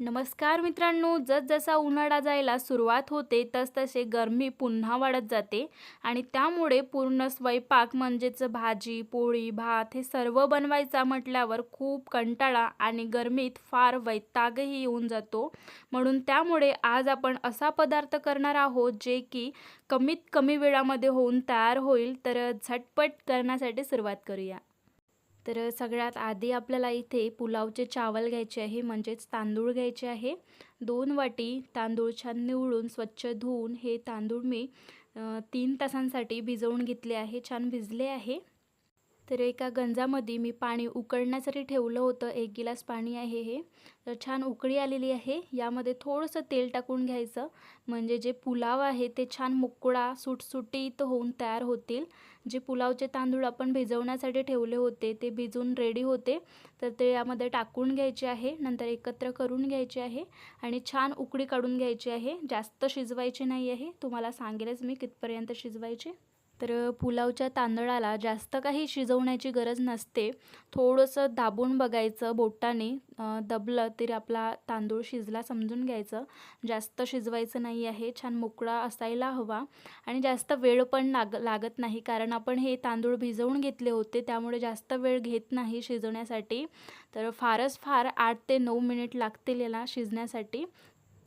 नमस्कार मित्रांनो जसजसा उन्हाळा जायला सुरुवात होते तसतसे गरमी पुन्हा वाढत जाते आणि त्यामुळे पूर्ण स्वयंपाक म्हणजेच भाजी पोळी भात हे सर्व बनवायचा म्हटल्यावर खूप कंटाळा आणि गरमीत फार वैतागही येऊन जातो. म्हणून त्यामुळे आज आपण असा पदार्थ करणार आहोत जे की कमीत कमी वेळामध्ये होऊन तयार होईल. तर झटपट करण्यासाठी सुरुवात करूया. तर सगळ्यात आधी आपल्याला इथे पुलावचे चावल घ्यायचे आहे म्हणजेच तांदूळ घ्यायचे आहे. दोन वाटी तांदूळ छान निवडून स्वच्छ धुवून हे तांदूळ मी तीन तासांसाठी भिजवून घेतले आहे छान भिजले आहे. तर एका गंजामध्ये मी पाणी उकळण्यासाठी ठेवलं होतं. एक गिलास पाणी आहे हे. तर छान उकळी आलेली आहे. यामध्ये थोडंसं तेल टाकून घ्यायचं. म्हणजे जे पुलाव आहे ते छान मोकळा सुटसुटीत होऊन तयार होतील. जे पुलावचे तांदूळ आपण भिजवण्यासाठी ठेवले होते ते भिजून रेडी होते. तर ते यामध्ये टाकून घ्यायचे आहे. नंतर एकत्र करून घ्यायचे आहे. आणि छान उकळी काढून घ्यायची आहे. जास्त शिजवायचे नाही आहे. तुम्हाला सांगेलच मी कितपर्यंत शिजवायचे. तर पुलावच्या तांदळाला जास्त काही शिजवण्याची गरज नसते. थोडंसं दाबून बघायचं बोटाने दबलं तरी आपला तांदूळ शिजला समजून घ्यायचं. जास्त शिजवायचं नाही आहे छान मोकळा असायला हवा. आणि जास्त वेळ पण लाग लागत नाही कारण आपण हे तांदूळ भिजवून घेतले होते त्यामुळे जास्त वेळ घेत नाही शिजवण्यासाठी. तर फारच फार आठ ते नऊ मिनिट लागतील याला शिजण्यासाठी.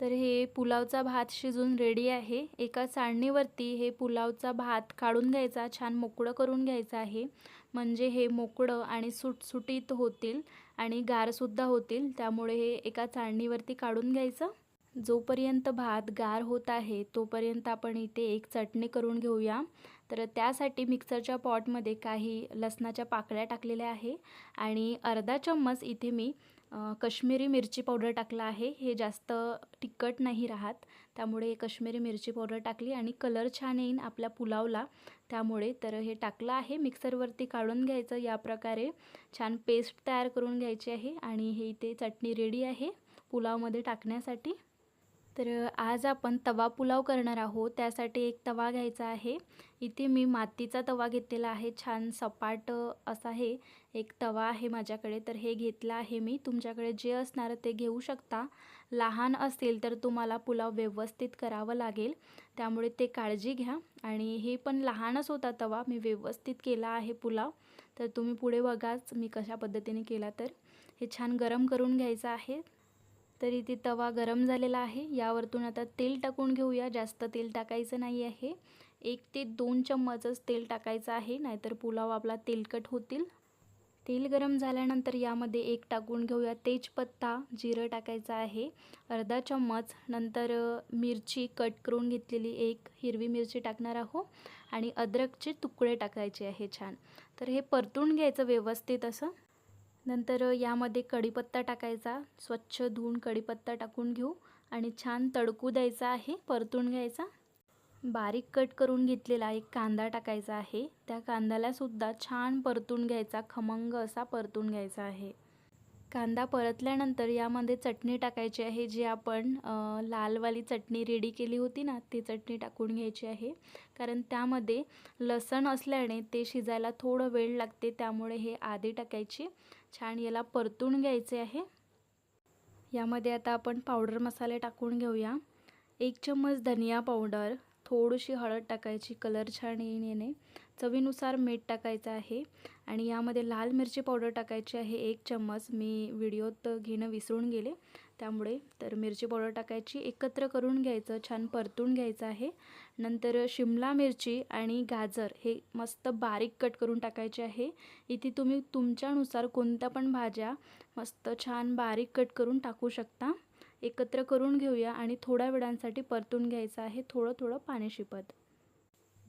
तर हे पुलावचा भात शिजून रेडी आहे. एका चाळणीवरती हे पुलावचा भात काढून घ्यायचा छान मोकळं करून घ्यायचं आहे. म्हणजे हे मोकळं आणि सुटसुटीत होतील आणि गारसुद्धा होतील. त्यामुळे हे एका चाळणीवरती काढून घ्यायचं. जोपर्यंत भात गार होत आहे तोपर्यंत आपण इथे एक चटणी करून घेऊया. तर त्यासाठी मिक्सरच्या पॉटमध्ये काही लसणाच्या पाकळ्या टाकलेल्या आहे. आणि अर्धा चम्मच इथे मी कश्मीरी मिरची पावडर टाकला आहे. हे जास्त तिखट नाही राहत. त्यामुळे कश्मीरी मिरची पावडर टाकली आणि कलर छान येईन आपल्या पुलावला. त्यामुळे तर हे टाकलं आहे. मिक्सरवरती काढून घ्यायचं. या प्रकारे छान पेस्ट तयार करून घ्यायची आहे. आणि हे इथे चटणी रेडी आहे पुलावमध्ये टाकण्यासाठी. तर आज आपण तवा पुलाव करणार आहोत. त्यासाठी एक तवा घ्यायचा आहे. इथे मी मातीचा तवा घेतलेला आहे. छान सपाट असा हे एक तवा आहे माझ्याकडे. तर हे घेतलं आहे मी. तुमच्याकडे जे असणार ते घेऊ शकता. लहान असेल तर तुम्हाला पुलाव व्यवस्थित करावं लागेल. त्यामुळे ते काळजी घ्या. आणि हे पण लहानच होता तवा. मी व्यवस्थित केला आहे पुलाव. तर तुम्ही पुढे बघाच मी कशा पद्धतीने केला तर. हे छान गरम करून घ्यायचं आहे. तर इथे तवा गरम झालेला आहे. यावरतून आता तेल टाकून घेऊया. जास्त तेल टाकायचं नाही आहे. एक ते दोन चम्मचच तेल टाकायचं आहे नाहीतर पुलाव आपला तेलकट होतील. तेल गरम झाल्यानंतर यामध्ये एक टाकून घेऊया तेजपत्ता जिरं टाकायचं आहे अर्धा चम्मच. नंतर मिरची कट करून घेतलेली एक हिरवी मिरची टाकणार आहो आणि अद्रकचे तुकडे टाकायचे आहे छान. तर हे परतून घ्यायचं व्यवस्थित असं. नंतर यामध्ये कढीपत्ता टाकायचा. स्वच्छ धुवून कढीपत्ता टाकून घेऊ आणि छान तडकू द्यायचा आहे परतून घ्यायचा. बारीक कट करून घेतलेला एक कांदा टाकायचा आहे. त्या कांद्याला सुद्धा छान परतून घ्यायचा खमंग असा परतून घ्यायचा आहे. कांदा परतल्यानंतर यामध्ये चटणी टाकायची आहे जी आपण लालवाली चटणी रेडी केली होती ना ती चटणी टाकून घ्यायची आहे. कारण त्यामध्ये लसण असल्याने ते शिजायला थोडं वेळ लागते त्यामुळे हे आधी टाकायची. छान याला परतून घ्यायचे आहे. यामध्ये आता आपण पावडर मसाले टाकून घेऊया. एक चम्मच धनिया पावडर थोडीशी हळद टाकायची कलर छान येईन येणे चवीनुसार मीठ टाकायचं आहे. आणि यामध्ये लाल मिरची पावडर टाकायची आहे एक चम्मच. मी व्हिडिओत घेणं विसरून गेले. त्यामुळे तर मिरची पावडर टाकायची एकत्र करून घ्यायचं छान परतून घ्यायचं आहे. नंतर शिमला मिरची आणि गाजर हे मस्त बारीक कट करून टाकायचे आहे. इथे तुम्ही तुमच्यानुसार कोणत्या पण भाज्या मस्त छान बारीक कट करून टाकू शकता. एकत्र करून घेऊया आणि थोड्या वेळांसाठी परतून घ्यायचं आहे. थोडं थोडं पाणी शिपत.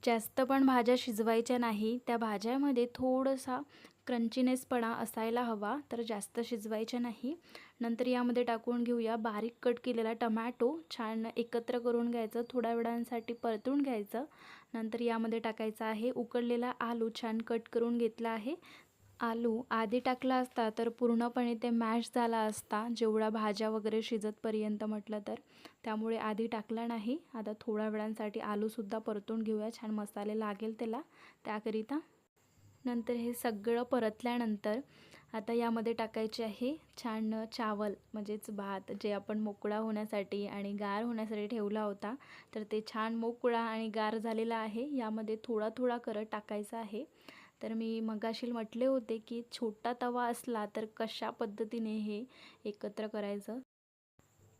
जास्त पण भाज्या शिजवायच्या नाही. त्या भाज्यामध्ये थोडासा क्रंचीनेसपणा असायला हवा तर जास्त शिजवायच्या नाही. नंतर यामध्ये टाकून घेऊया बारीक कट केलेला टमॅटो. छान एकत्र करून घ्यायचं थोड्या वेळांसाठी परतून घ्यायचं. नंतर यामध्ये टाकायचा आहे उकडलेला आलू छान कट करून घेतला आहे. आलू आधी टाकला असता तर पूर्णपणे ते मॅश झाला असता जेवढ्या भाज्या वगैरे शिजतपर्यंत म्हटलं तर. त्यामुळे आधी टाकला नाही. आता थोड्या वेळांसाठी आलूसुद्धा परतून घेऊया छान मसाले लागेल त्याला. त्याकरिता नंतर हे सगळं परतल्यानंतर आता यामध्ये टाकायचे आहे छान चावल म्हणजेच भात जे आपण मोकळा होण्यासाठी आणि गार होण्यासाठी ठेवला होता. तर ते छान मोकळा आणि गार झालेला आहे. यामध्ये थोडा थोडा करत टाकायचा आहे. तर मी मगाशील म्हटले होते की छोटा तवा असला तर कशा पद्धतीने हे एकत्र करायचं?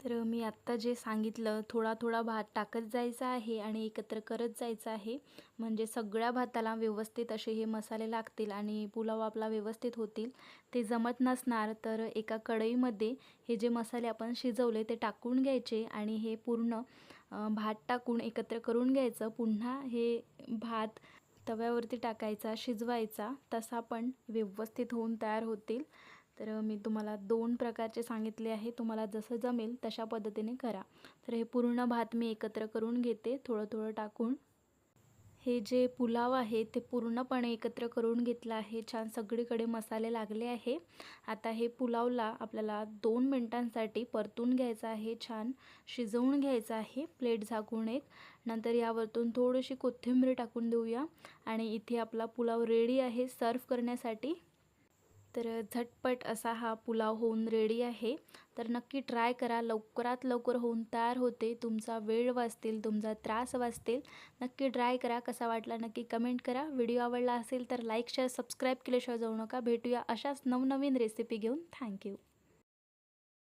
तर मी आत्ता जे सांगितलं थोडा थोडा भात टाकत जायचा आहे आणि एकत्र करत जायचं आहे. म्हणजे सगळ्या भाताला व्यवस्थित असे हे मसाले लागतील आणि पुलाव आपला व्यवस्थित होतील. ते जमत नसणार तर एका कढईमध्ये हे जे मसाले आपण शिजवले ते टाकून घ्यायचे आणि हे पूर्ण भात टाकून एकत्र करून घ्यायचं. पुन्हा हे भात तव्यावरती टाकायचा शिजवायचा. तसा पण व्यवस्थित होऊन तयार होतील. तर मी तुम्हाला दोन प्रकारचे सांगितले आहे. तुम्हाला जसं जमेल तशा पद्धतीने करा. तर हे पूर्ण भात मी एकत्र करून घेते. थोडं थोडं टाकून. हे जे पुलाव आहे ते पूर्णपणे एकत्र करून घेतलं आहे. छान सगळीकडे मसाले लागले आहे. आता हे पुलावला आपल्याला दोन मिनटांसाठी परतून घ्यायचं आहे. छान शिजवून घ्यायचं आहे. प्लेट झाकून एक. नंतर यावरतून थोडीशी कोथिंबीर टाकून देऊया. आणि इथे आपला पुलाव रेडी आहे. सर्व करण्यासाठी तर झटपट असा हा पुलाव होऊन रेडी आहे. तर नक्की ट्राय करा. लवकरात लवकर होऊन तयार होते. तुमचा वेळ वाचतील तुमचा त्रास वाचतील. नक्की ट्राय करा. कसा वाटला नक्की कमेंट करा. व्हिडिओ आवडला असेल तर लाईक शेअर सबस्क्राईब केल्याशिवाय जाऊ नका. भेटूया अशाच नवनवीन रेसिपी घेऊन. थँक्यू